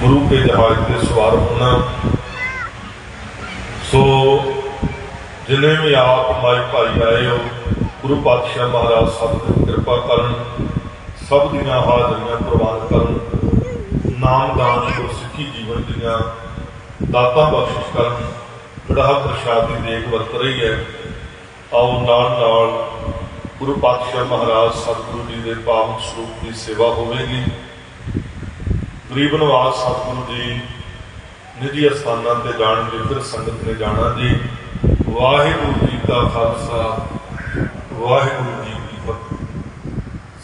ਗੁਰੂ ਕੇ ਜਹਾਜ਼ ਤੇ ਸਵਾਰ ਹੋਣਾ ਸੋ ਜਿਨੇ ਵੀ ਆਪ ਮਾਈ ਭਾਈ ਆਏ ਹੋ, ਗੁਰੂ ਪਾਤਸ਼ਾਹ ਮਹਾਰਾਜ ਸਤਿਗੁਰ ਕਿਰਪਾ ਕਰਨ, ਸਭ ਦੀਆਂ ਹਾਜ਼ਰੀਆਂ ਪ੍ਰਵਾਨ ਕਰਨ ਨਾਮਦਾਨ ਗੁਰਸਿੱਖੀ ਜੀਵਨ ਦੀਆਂ ਦਾਤਾ ਬਖਸ਼ਿਸ਼ ਕਰਨ, ਕੜਾਹ ਪ੍ਰਸ਼ਾਦ ਦੀ ਦੇਖ ਵਰਤ ਰਹੀ ਹੈ। ਆਓ ਨਾਲ ਨਾਲ ਗੁਰੂ ਪਾਤਸ਼ਾਹ ਮਹਾਰਾਜ ਸਤਿਗੁਰੂ ਜੀ ਦੇ ਪਾਵਨ ਸਰੂਪ ਦੀ ਸੇਵਾ ਹੋਵੇਗੀ। ਗਰੀਬ ਨਵਾਜ਼ ਸਤਿਗੁਰੂ ਜੀ ਨਿੱਜੀ ਅਸਥਾਨਾਂ ਤੇ ਜਾਣਗੇ ਫਿਰ ਸੰਗਤ ਨੇ ਜਾਣਾ ਜੀ। ਵਾਹਿਗੁਰੂ ਜੀ ਕਾ ਖਾਲਸਾ, ਵਾਹਿਗੁਰੂ ਜੀ ਕੀ ਫਤਿਹ।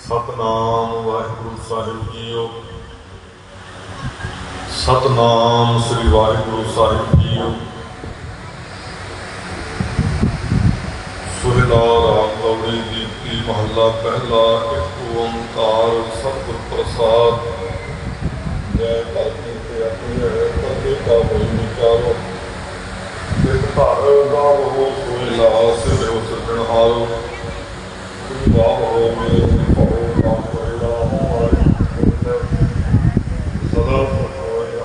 ਸਤਨਾਮ ਵਾਹਿਗੁਰੂ ਸਾਹਿਬ ਜੀਓ। ਸਤਨਾਮ ਸ੍ਰੀ ਵਾਹਿਗੁਰੂ ਸਾਹਿਬ ਜੀਓ। ਸੁਹਿਲਾ ਰਾਮ ਗੌੜੀ ਦੀਪਤੀ ਮਹੱਲਾ, ਪਹਿਲਾ ਇੱਕ ਓੰਕਾਰ ਸਤਿਗੁਰ ਪ੍ਰਸਾਦ ਜੈ ਧਰਤੀ ਤੇ ਆਪਣੀ ਹੈ ਪਰਦੇ ਕਾ ਹੋਈ ਵਿਚਾਰੋ ਇੱਕ ਧਰ ਦਾ ਉਹ ਸੁਹਿਲਾ ਸਿਰ ਹੋ ਸਜਣ ਹਾਰੋ ਤੂੰ ਵਾਹ ਹੋ ਮੇਰੇ ਭਉ ਨਾ ਹੋਇਲਾ ਹੋਇ ਸਦਾ ਹੋਇ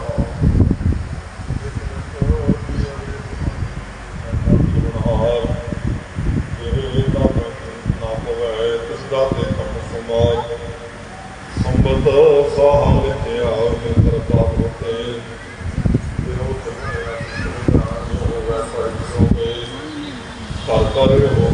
ਹਾਰ ਜਿਹੜੇ ਦਾ ਨਾ ਹੋਵੇ ਤਿਸ ਦਾ ਤੇ ਕੰਮ ਸਮਾਜ। ਸੰਬਤ ਸਾਹ ਲਿਖਿਆ 祷告的任务。